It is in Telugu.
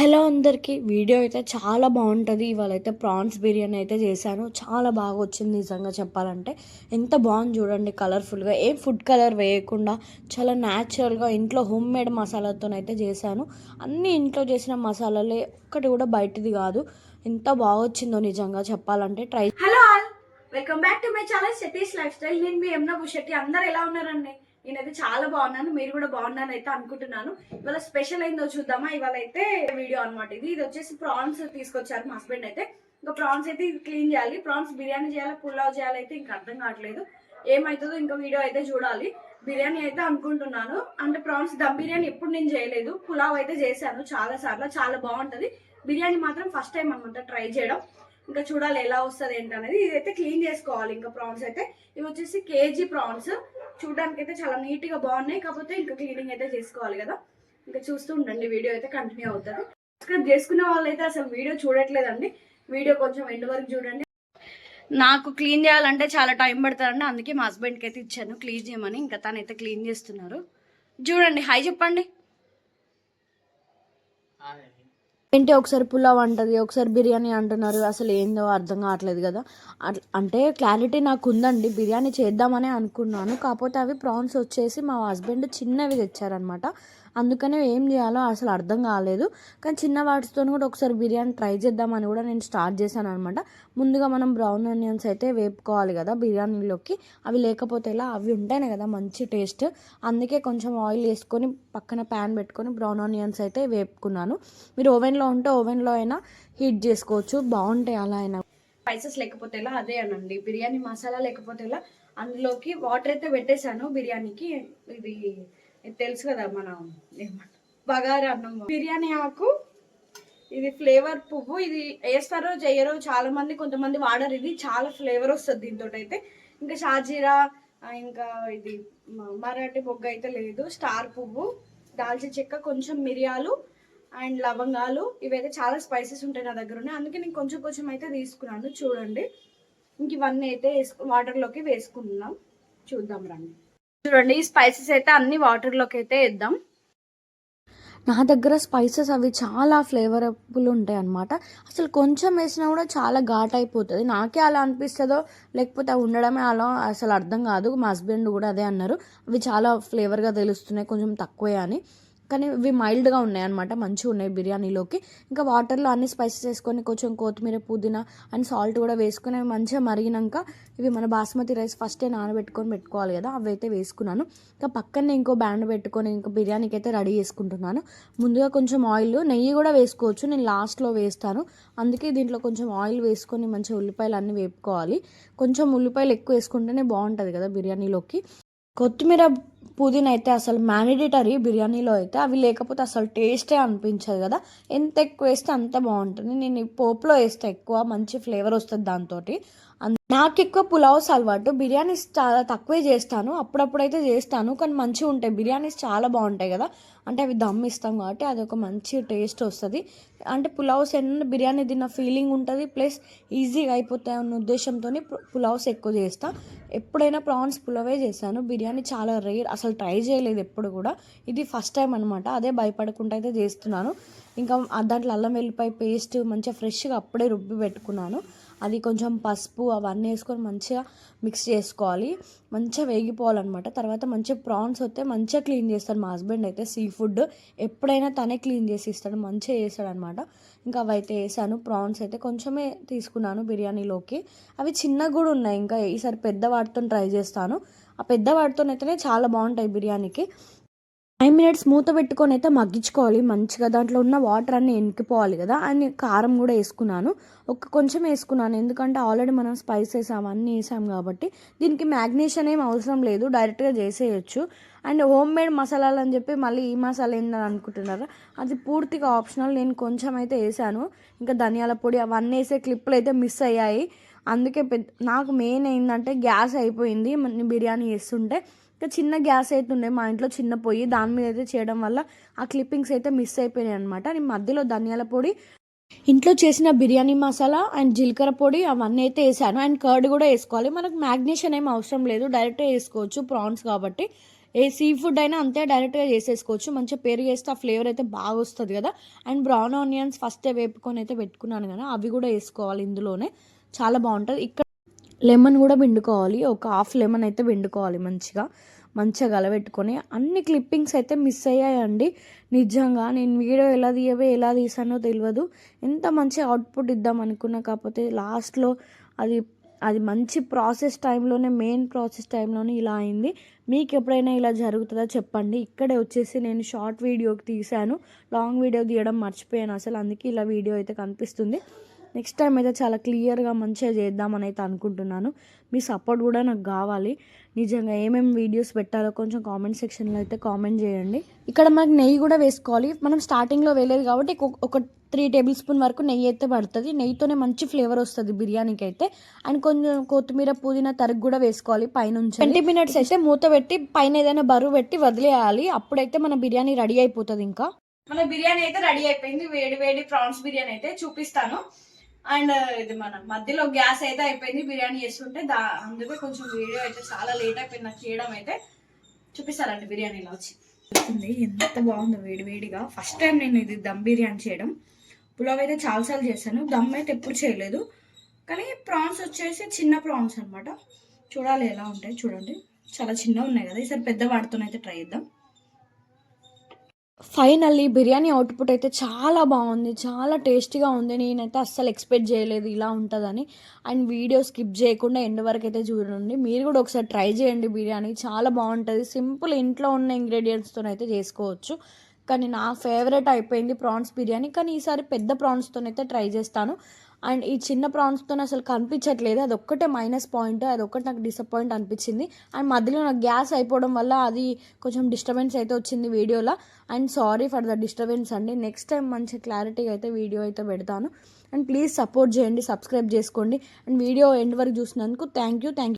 హలో అందరికీ వీడియో అయితే చాలా బాగుంటుంది. ఇవాళ అయితే ప్రాన్స్ బిర్యానీ అయితే చేశాను. చాలా బాగా వచ్చింది నిజంగా చెప్పాలంటే. ఎంత బాగుంది చూడండి కలర్ఫుల్గా. ఏం ఫుడ్ కలర్ వేయకుండా చాలా న్యాచురల్గా ఇంట్లో హోమ్ మేడ్ మసాలాతోనైతే చేశాను. అన్నీ ఇంట్లో చేసిన మసాలాలే ఒక్కటి కూడా బయటది కాదు. ఎంత బాగా వచ్చిందో నిజంగా చెప్పాలంటే. Try hello all welcome back to my channel Satish lifestyle. నేను మీ ఎమ్నా భూషెట్టి. అందరు ఎలా ఉన్నారండి? నేనైతే చాలా బాగున్నాను. మీరు కూడా బాగున్నాను అయితే అనుకుంటున్నాను. ఇవాళ స్పెషల్ ఏందో చూద్దామా? ఇవాళ అయితే వీడియో అనమాట ఇది. ఇది వచ్చేసి ప్రాన్స్ తీసుకొచ్చారు మా హస్బెండ్ అయితే. ఇంకా ప్రాన్స్ అయితే ఇది క్లీన్ చేయాలి. ప్రాన్స్ బిర్యానీ చేయాలి? పులావ్ చేయాలి అయితే ఇంకా అర్థం కావట్లేదు. ఏమవుతుందో ఇంకా వీడియో అయితే చూడాలి. బిర్యానీ అయితే అనుకుంటున్నాను. అంటే ప్రాన్స్ దమ్ బిర్యానీ ఎప్పుడు నేను చేయలేదు. పులావ్ అయితే చేశాను చాలా సార్లు. చాలా బాగుంటుంది. బిర్యానీ మాత్రం ఫస్ట్ టైం అనమాట ట్రై చేయడం. ఇంకా చూడాలి ఎలా వస్తుంది ఏంటనేది. ఇదైతే క్లీన్ చేసుకోవాలి ఇంకా ప్రాన్స్ అయితే. ఇవి వచ్చేసి కేజీ ప్రాన్స్. చూడడానికి అయితే చాలా నీట్గా బాగున్నాయి. కాకపోతే ఇంకా క్లీనింగ్ అయితే చేసుకోవాలి కదా. ఇంకా చూస్తూ ఉండండి. వీడియో అయితే కంటిన్యూ అవుతుంది. సబ్స్క్రైబ్ చేసుకునే వాళ్ళైతే అసలు వీడియో చూడట్లేదండి. వీడియో కొంచెం ఎండ్ వరకు చూడండి. నాకు క్లీన్ చేయాలంటే చాలా టైం పడుతుందండి. అందుకే మా హస్బెండ్కి అయితే ఇచ్చాను. క్లీన్ చేయమని ఇంకా తనైతే క్లీన్ చేస్తున్నారు. చూడండి. హాయ్ చెప్పండి. ఏంటి ఒకసారి పులావ్ అంటుంది ఒకసారి బిర్యానీ అంటున్నారు. అసలు ఏందో అర్థం కావట్లేదు కదా. అంటే క్లారిటీ నాకు ఉందండి. బిర్యానీ చేద్దామనే అనుకున్నాను. కాకపోతే అవి ప్రాన్స్ వచ్చేసి మా హస్బెండ్ చిన్నవి తెచ్చారనమాట అందుకనే ఏం చేయాలో అసలు అర్థం కాలేదు. కానీ చిన్న వాటితో కూడా ఒకసారి బిర్యానీ ట్రై చేద్దామని కూడా నేను స్టార్ట్ చేశాను అనమాట ముందుగా మనం బ్రౌన్ ఆనియన్స్ అయితే వేపుకోవాలి కదా బిర్యానీలోకి. అవి లేకపోతే ఎలా? అవి ఉంటాయి కదా మంచి టేస్ట్. అందుకే కొంచెం ఆయిల్ వేసుకొని పక్కన ప్యాన్ పెట్టుకొని బ్రౌన్ ఆనియన్స్ అయితే వేపుకున్నాను. మీరు ఓవెన్లో ఉంటే ఓవెన్లో అయినా హీట్ చేసుకోవచ్చు. బాగుంటాయి అలా అయినా. స్పైసెస్ లేకపోతే ఇలా అదే అనండి. బిర్యానీ మసాలా లేకపోతే ఎలా? అందులోకి వాటర్ అయితే పెట్టేశాను బిర్యానీకి. ఇది తెలుసు కదా మన ఏమంటారు? బగారా అన్నం. బిర్యానీ ఆకు ఇది ఫ్లేవర్ పువ్వు ఇది వేస్తారో చేయరో చాలా మంది కొంతమంది వాడరు. ఇది చాలా ఫ్లేవర్ వస్తుంది దీంతో అయితే ఇంకా షాజీరా ఇంకా ఇది మరాఠీ బొగ్గ అయితే లేదు. స్టార్ పువ్వు దాల్చిన చెక్క కొంచెం మిరియాలు అండ్ లవంగాలు. ఇవైతే చాలా స్పైసెస్ ఉంటాయి నా దగ్గర ఉన్నాయి. అందుకే నేను కొంచెం కొంచెం అయితే తీసుకున్నాను. చూడండి. ఇంక ఇవన్నీ అయితే వేసుకు వాటర్లోకి వేసుకుంటున్నాం చూద్దాం రండి. చూడండి ఈ స్పైసెస్ అయితే అన్ని వాటర్లోకి అయితే వేద్దాం. నా దగ్గర స్పైసెస్ అవి చాలా ఫ్లేవరబుల్ ఉంటాయి అన్నమాట. అసలు కొంచెం వేసినా కూడా చాలా ఘాట్ అయిపోతుంది. నాకే అలా అనిపిస్తుందో లేకపోతే అవి ఉండడమే అలా అసలు అర్థం కాదు. మా హస్బెండ్ కూడా అదే అన్నారు. అవి చాలా ఫ్లేవర్గా తెలుస్తున్నాయి కొంచెం తక్కువే అని. కానీ ఇవి మైల్డ్గా ఉన్నాయి అనమాట మంచిగా ఉన్నాయి బిర్యానీలోకి. ఇంకా వాటర్లో అన్ని స్పైసెస్ వేసుకొని కొంచెం కొత్తిమీర పుదీనా అండ్ సాల్ట్ కూడా వేసుకొని అవి మంచిగా మరిగినాక ఇవి మన బాస్మతి రైస్ ఫస్టే నానబెట్టుకొని పెట్టుకోవాలి కదా అవి అయితే వేసుకున్నాను. ఇంకా పక్కనే ఇంకో బ్యాండ్ పెట్టుకొని ఇంకా బిర్యానీకి అయితే రెడీ చేసుకుంటున్నాను. ముందుగా కొంచెం ఆయిల్ నెయ్యి కూడా వేసుకోవచ్చు. నేను లాస్ట్లో వేస్తాను. అందుకే దీంట్లో కొంచెం ఆయిల్ వేసుకొని మంచిగా ఉల్లిపాయలు అన్నీ వేపుకోవాలి. కొంచెం ఉల్లిపాయలు ఎక్కువ వేసుకుంటేనే బాగుంటుంది కదా బిర్యానీలోకి. కొత్తిమీర పుదీనా అయితే అసలు మ్యాండేటరీ బిర్యానీలో అయితే అవి లేకపోతే అసలు టేస్టే అనిపించదు కదా. ఎంత ఎక్కువ వేస్తే అంత బాగుంటుంది. నేను పోపులో వేస్తే ఎక్కువ మంచి ఫ్లేవర్ వస్తుంది దాంతో నాకు ఎక్కువ పులావ్స్ అలవాటు. బిర్యానీస్ చాలా తక్కువే చేస్తాను. అప్పుడప్పుడు అయితే చేస్తాను. కానీ మంచిగా ఉంటాయి. బిర్యానీస్ చాలా బాగుంటాయి కదా. అంటే అవి దమ్ ఇస్తాం కాబట్టి అది ఒక మంచి టేస్ట్ వస్తుంది. అంటే పులావ్స్ ఎన్న బిర్యానీ తిన్న ఫీలింగ్ ఉంటుంది. ప్లస్ ఈజీగా అయిపోతాయి అన్న ఉద్దేశంతో పులావ్స్ ఎక్కువ చేస్తా. ఎప్పుడైనా ప్రాన్స్ పులావే చేశాను బిర్యానీ చాలా రేర్ అసలు ట్రై చేయలేదు ఎప్పుడు కూడా. ఇది ఫస్ట్ టైం అనమాట అదే భయపడకుండా అయితే చేస్తున్నాను. ఇంకా దాంట్లో అల్లం వెల్లిపాయ పేస్ట్ మంచిగా ఫ్రెష్గా అప్పుడే రుబ్బి పెట్టుకున్నాను. అది కొంచెం పసుపు అవన్నీ వేసుకొని మంచిగా మిక్స్ చేసుకోవాలి. మంచిగా వేగిపోవాలన్నమాట. తర్వాత మంచిగా ప్రాన్స్ వస్తే మంచిగా క్లీన్ చేస్తాడు మా హస్బెండ్ అయితే. సీ ఫుడ్ ఎప్పుడైనా తనే క్లీన్ చేసి ఇస్తాడు. మంచిగా చేస్తాడు అనమాట ఇంకా అవి అయితే వేసాను. ప్రాన్స్ అయితే కొంచెమే తీసుకున్నాను బిర్యానీలోకి. అవి చిన్నగా కూడా ఉన్నాయి. ఇంకా ఈసారి పెద్ద వాటితో ట్రై చేస్తాను. ఆ పెద్ద వాటితోనైతేనే చాలా బాగుంటాయి బిర్యానీకి. ఫైవ్ మినిట్స్ మూత పెట్టుకొని అయితే మగ్గించుకోవాలి. మంచిగా దాంట్లో ఉన్న వాటర్ అన్నీ ఎనికిపోవాలి కదా. అని కారం కూడా వేసుకున్నాను. ఒక కొంచెం వేసుకున్నాను. ఎందుకంటే ఆల్రెడీ మనం స్పైసెస్ అవన్నీ వేసాం కాబట్టి దీనికి మ్యాగ్నేషన్ ఏం అవసరం లేదు. డైరెక్ట్గా చేసేయచ్చు. అండ్ హోమ్ మేడ్ మసాలాలు అని చెప్పి మళ్ళీ ఈ మసాలా ఏందని అనుకుంటున్నారా? అది పూర్తిగా ఆప్షనల్. నేను కొంచెం అయితే వేసాను. ఇంకా ధనియాల పొడి అవన్నీ వేసే క్లిప్పులు అయితే మిస్ అయ్యాయి. అందుకే పెద్ద నాకు మెయిన్ ఏంటంటే గ్యాస్ అయిపోయింది. బిర్యానీ చేస్తుంటే ఇంకా చిన్న గ్యాస్ అయితే ఉండే మా ఇంట్లో చిన్న పొయ్యి దాని మీద అయితే చేయడం వల్ల ఆ క్లిప్పింగ్స్ అయితే మిస్ అయిపోయినాయి అనమాట నేను మధ్యలో ధనియాల పొడి ఇంట్లో చేసిన బిర్యానీ మసాలా అండ్ జీలకర్ర పొడి అవన్నీ అయితే వేసాను. అండ్ కర్డ్ కూడా వేసుకోవాలి. మనకు మ్యాగ్నేషన్ ఏం అవసరం లేదు. డైరెక్ట్గా వేసుకోవచ్చు ప్రాన్స్ కాబట్టి. ఏ సీ ఫుడ్ అయినా అంతే డైరెక్ట్గా చేసేసుకోవచ్చు. మంచిగా పెరుగు వేస్తే ఆ ఫ్లేవర్ అయితే బాగా వస్తుంది కదా. అండ్ బ్రౌన్ ఆనియన్స్ ఫస్ట్ వేపుకొని అయితే పెట్టుకున్నాను కదా అవి కూడా వేసుకోవాలి ఇందులోనే. చాలా బాగుంటుంది. ఇక్కడ లెమన్ కూడా పిండుకోవాలి. ఒక హాఫ్ లెమన్ అయితే పిండుకోవాలి మంచిగా. మంచిగా గలబెట్టుకొని అన్ని క్లిప్పింగ్స్ అయితే మిస్ అయ్యాయండి. నిజంగా నేను వీడియో ఎలా తీయవే ఎలా తీసానో తెలియదు ఎంత మంచి అవుట్పుట్ ఇద్దాం అనుకున్నా కాకపోతే లాస్ట్లో అది అది మంచి ప్రాసెస్ టైంలోనే మెయిన్ ప్రాసెస్ టైంలోనే ఇలా అయింది. మీకు ఎప్పుడైనా ఇలా జరుగుతుందో చెప్పండి. ఇక్కడే వచ్చేసి నేను షార్ట్ వీడియోకి తీశాను. లాంగ్ వీడియో తీయడం మర్చిపోయాను. అసలు అందుకే ఇలా వీడియో అయితే కనిపిస్తుంది. నెక్స్ట్ టైం అయితే చాలా క్లియర్గా మంచిగా చేద్దామని అయితే అనుకుంటున్నాను. మీ సపోర్ట్ కూడా నాకు కావాలి. నిజంగా ఏమేమి వీడియోస్ పెట్టాలో కొంచెం కామెంట్ సెక్షన్లో అయితే కామెంట్ చేయండి. ఇక్కడ మనకు నెయ్యి కూడా వేసుకోవాలి. మనం స్టార్టింగ్లో వేయలేదు కాబట్టి ఒక- త్రీ టేబుల్ స్పూన్ వరకు నెయ్యి అయితే పడుతుంది. నెయ్యితోనే మంచి ఫ్లేవర్ వస్తుంది బిర్యానీకి అయితే. అండ్ కొంచెం కొత్తిమీర పుదీనా తరుగు కూడా వేసుకోవాలి పైనుంచి. ట్వంటీ మినిట్స్ అయితే మూత పెట్టి పైన ఏదైనా బరువు పెట్టి వదిలేయాలి. అప్పుడైతే మన బిర్యానీ రెడీ అయిపోతుంది ఇంకా. మన బిర్యానీ అయితే రెడీ అయిపోయింది. వేడి వేడి ప్రాన్స్ బిర్యానీ అయితే చూపిస్తాను. అండ్ ఇది మన మధ్యలో గ్యాస్ అయితే అయిపోయింది బిర్యానీ చేస్తుంటే దా అందుకే కొంచెం వీడియో అయితే చాలా లేట్ అయిపోయింది నాకు చేయడం అయితే. చూపిస్తారండి బిర్యానీ ఇలా వచ్చి. చూస్తుంది ఎంత బాగుందో వేడి వేడిగా. ఫస్ట్ టైం నేను ఇది దమ్ బిర్యానీ చేయడం. పులావ్ అయితే చాలాసార్లు చేశాను. దమ్ అయితే ఎప్పుడు చేయలేదు. కానీ ప్రాన్స్ వచ్చేసి చిన్న ప్రాన్స్ అనమాట చూడాలి ఎలా ఉంటాయి చూడండి. చాలా చిన్నగా ఉన్నాయి కదా. ఈసారి పెద్ద వాటితోనైతే ట్రై చేద్దాం. ఫైనల్లీ బిర్యానీ అవుట్పుట్ అయితే చాలా బాగుంది చాలా టేస్టీగా ఉంది. నేనైతే అస్సలు ఎక్స్పెక్ట్ చేయలేదు ఇలా ఉంటుందని. అండ్ వీడియో స్కిప్ చేయకుండా ఎండ్ వరకు అయితే చూడండి. మీరు కూడా ఒకసారి ట్రై చేయండి బిర్యానీ. చాలా బాగుంటుంది. సింపుల్ ఇంట్లో ఉన్న ఇంగ్రీడియంట్స్తో అయితే చేసుకోవచ్చు. కానీ నా ఫేవరెట్ అయిపోయింది ప్రాన్స్ బిర్యానీ. కానీ ఈసారి పెద్ద ప్రాన్స్తోనైతే ట్రై చేస్తాను. అండ్ ఈ చిన్న ప్రాన్స్తో అసలు కనిపించట్లేదు. అది ఒక్కటే మైనస్ పాయింట్ అది ఒక్కటి నాకు డిసప్పాయింట్ అనిపించింది. అండ్ మధ్యలో నాకు గ్యాస్ అయిపోవడం వల్ల అది కొంచెం డిస్టర్బెన్స్ అయితే వచ్చింది వీడియోలో. And sorry for the disturbance అండి. నెక్స్ట్ టైం మంచి క్లారిటీగా అయితే వీడియో అయితే పెడతాను. అండ్ ప్లీజ్ సపోర్ట్ చేయండి సబ్స్క్రైబ్ చేసుకోండి. అండ్ వీడియో ఎండ్ వరకు చూసినందుకు థ్యాంక్ యూ థ్యాంక్ యూ